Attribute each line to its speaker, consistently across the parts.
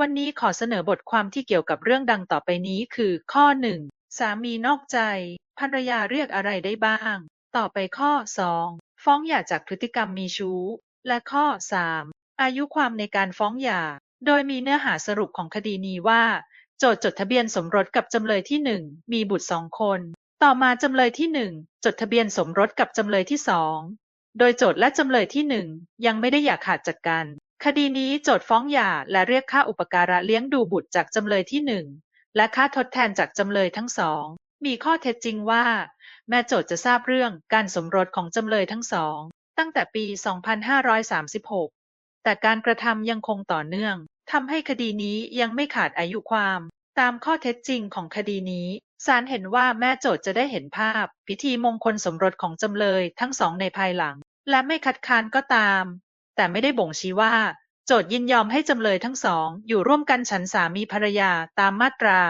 Speaker 1: วันนี้ขอเสนอบทความที่เกี่ยวกับเรื่องดังต่อไปนี้ คือ ข้อ1สามีนอกใจ ภรรยาเรียกอะไรได้บ้าง ต่อไปข้อ2ฟ้องหย่าจากพฤติกรรมมีชู้ และข้อ3อายุความในการฟ้องหย่า โดยมีเนื้อหาสรุปของคดีนี้ว่า โจทย์จดทะเบียนสมรสกับจำเลยที่1มีบุตรสองคน ต่อมาจำเลยที่1จดทะเบียนสมรสกับจำเลยที่2โดยโจทย์และจำเลยที่1ยังไม่ได้หย่าขาดจากกัน คดีนี้โจทย์ฟ้องหย่าและเรียกค่าอุปการะเลี้ยงดูบุตรจากจำเลยที่1และค่าทดแทนจากจำเลยทั้งสอง มีข้อเท็จจริงว่า แม่โจทย์จะทราบเรื่องการสมรสของจำเลยทั้งสอง ตั้งแต่ปี 2536 แต่การกระทำยังคงต่อเนื่องทำให้คดีนี้ยังไม่ขาดอายุความ ตามข้อเท็จจริงของคดีนี้ศาลเห็นว่าแม่โจทย์จะได้เห็นภาพ พิธีมงคลสมรสของจำเลยทั้งสองในภายหลัง และไม่คัดค้านก็ตาม แต่ไม่ได้บ่งชี้ว่า โจทย์ยินยอมให้จำเลยทั้งสองอยู่ร่วมกันฉันสามีภรรยาตามมาตรา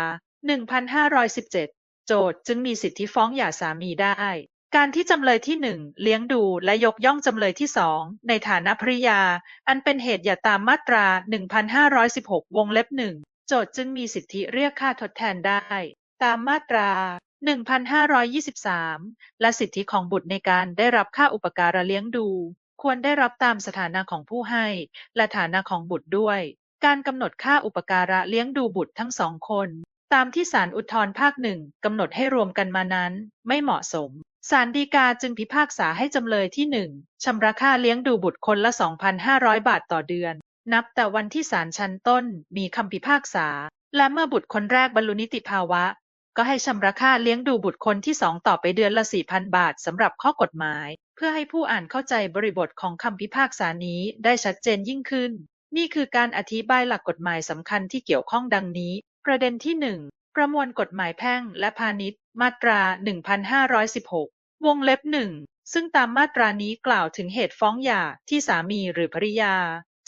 Speaker 1: 1517โจทย์จึงมีสิทธิฟ้องหย่าสามีได้ การที่จำเลยที่หนึ่งเลี้ยงดูและยกย่องจำเลยที่สองในฐานะภริยา อันเป็นเหตุหย่าตามมาตรา 1516 วงเล็บหนึ่ง โจทย์จึงมีสิทธิเรียกค่าทดแทนได้ ตามมาตรา 1523 และสิทธิของบุตรในการได้รับค่าอุปการะเลี้ยงดู ควรได้รับตามสถานะของผู้ให้ และฐานะของบุตรด้วย การกำหนดค่าอุปการะเลี้ยงดูบุตรทั้งสองคน ตามที่ศาลอุทธรภาคหนึ่งกำหนดให้รวมกันมานั้น ไม่เหมาะสมศาลฎีกาจึงพิพากษาให้จำเลยที่หนึ่งชำระค่าเลี้ยงดูบุตรคนละ 2,500 บาทต่อเดือน นับแต่วันที่ศาลชั้นต้นมีคำพิพากษา และเมื่อบุตรคนแรกบรรลุนิติภาวะ ก็ให้ชำระค่าเลี้ยงดูบุตรคนที่สองต่อไปเดือนละ 4,000 บาทสำหรับข้อกฎหมาย เพื่อให้ผู้อ่านเข้าใจบริบทของคำพิพากษานี้ได้ชัดเจนยิ่งขึ้น นี่คือการอธิบายหลักกฎหมายสำคัญที่เกี่ยวข้องดังนี้ ประเด็นที่ 1 ประมวลกฎหมายแพ่งและพาณิชย์ มาตรา 1516 วงเล็บหนึ่งซึ่งตามมาตรานี้กล่าวถึงเหตุฟ้องหย่าที่สามีหรือภริยา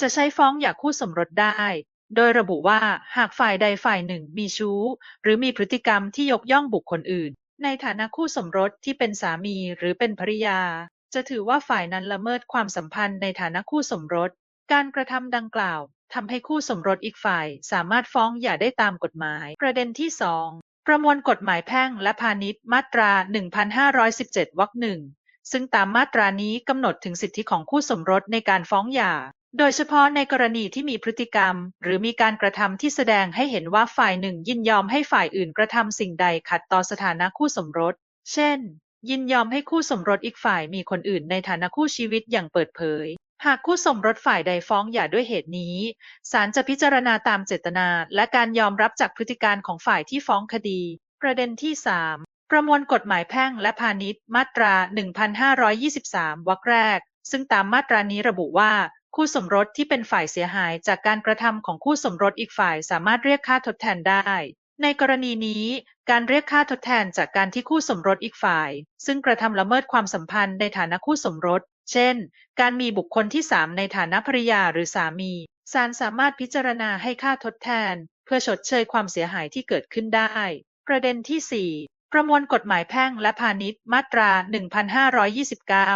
Speaker 1: จะใช้ฟ้องหย่าคู่สมรสได้ โดยระบุว่า หากฝ่ายใดฝ่ายหนึ่งมีชู้ หรือมีพฤติกรรมที่ยกย่องบุคคลอื่น ในฐานะคู่สมรสที่เป็นสามีหรือเป็นภริยา จะถือว่าฝ่ายนั้นละเมิดความสัมพันธ์ในฐานะคู่สมรส การกระทำดังกล่าวทำให้คู่สมรสอีกฝ่ายสามารถฟ้องหย่าได้ตามกฎหมาย ประเด็นที่ 2 ประมวลกฎหมายแพ่งและพาณิชย์มาตรา 1517 วรรคหนึ่งซึ่งตามมาตรานี้กำหนดถึงสิทธิของคู่สมรสในการฟ้องหย่า โดยเฉพาะในกรณีที่มีพฤติกรรม หรือมีการกระทำที่แสดงให้เห็นว่าฝ่ายหนึ่งยินยอมให้ฝ่ายอื่นกระทำสิ่งใดขัดต่อสถานะคู่สมรส เช่น ยินยอมให้คู่สมรสอีกฝ่ายมีคนอื่นในฐานะคู่ชีวิตอย่างเปิดเผย หากคู่สมรสฝ่ายใดฟ้องหย่าด้วยเหตุนี้ ศาลจะพิจารณาตามเจตนา และการยอมรับจากพฤติการของฝ่ายที่ฟ้องคดี ประเด็นที่ 3 ประมวลกฎหมายแพ่งและพาณิชย์ มาตรา 1523 วรรคแรกซึ่งตามมาตรานี้ระบุว่า คู่สมรสที่เป็นฝ่ายเสียหายจากการกระทำของคู่สมรสอีกฝ่ายสามารถเรียกค่าทดแทนได้ ในกรณีนี้ การเรียกค่าทดแทนจากการที่คู่สมรสอีกฝ่าย ซึ่งกระทำละเมิดความสัมพันธ์ในฐานะคู่สมรส เช่น การมีบุคคลที่3ในฐานะภรรยาหรือสามีศาลสามารถพิจารณาให้ค่าทดแทน เพื่อชดเชยความเสียหายที่เกิดขึ้นได้ ประเด็นที่ 4 ประมวลกฎหมายแพ่งและพาณิชย์มาตรา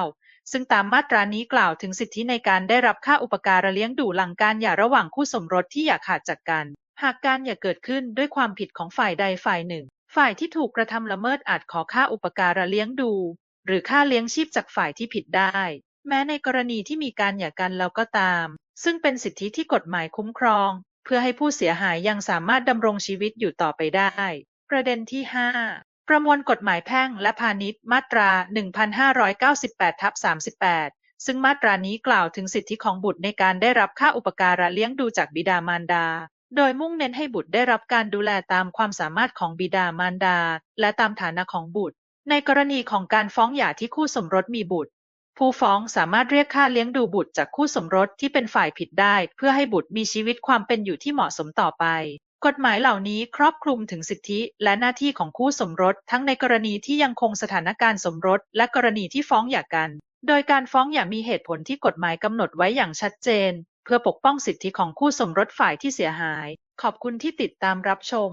Speaker 1: 1529 ซึ่งตามมาตรานี้กล่าวถึงสิทธิในการได้รับค่าอุปการะเลี้ยงดูหลังการหย่าระหว่างคู่สมรสที่อย่าขาดจากกัน หากการหย่าเกิดขึ้นด้วยความผิดของฝ่ายใดฝ่ายหนึ่ง ฝ่ายที่ถูกกระทำละเมิดอาจขอค่าอุปการะเลี้ยงดู หรือค่าเลี้ยงชีพจากฝ่ายที่ผิดได้ แม้ในกรณีที่มีการหย่ากันแล้วก็ตาม ซึ่งเป็นสิทธิที่กฎหมายคุ้มครอง เพื่อให้ผู้เสียหายยังสามารถดำรงชีวิตอยู่ต่อไปได้ ประเด็นที่ 5 ประมวลกฎหมายแพ่งและพาณิชย์ มาตรา1598ทับ38ซึ่งมาตรานี้กล่าวถึงสิทธิของบุตรในการได้รับค่าอุปการะเลี้ยงดูจากบิดามารดา โดยมุ่งเน้นให้บุตรได้รับการดูแลตามความสามารถของบิดามารดา และตามฐานะของบุตร ในกรณีของการฟ้องหย่าที่คู่สมรสมีบุตร ผู้ฟ้องสามารถเรียกค่าเลี้ยงดูบุตรจากคู่สมรสที่เป็นฝ่ายผิดได้ เพื่อให้บุตรมีชีวิตความเป็นอยู่ที่เหมาะสมต่อไป กฎหมายเหล่านี้ครอบคลุมถึงสิทธิและหน้าที่ของคู่สมรสทั้งในกรณีที่ยังคงสถานการณ์สมรสและกรณีที่ฟ้องหย่ากัน โดยการฟ้องหย่ามีเหตุผลที่กฎหมายกำหนดไว้อย่างชัดเจน เพื่อปกป้องสิทธิของคู่สมรสฝ่ายที่เสียหาย ขอบคุณที่ติดตามรับชม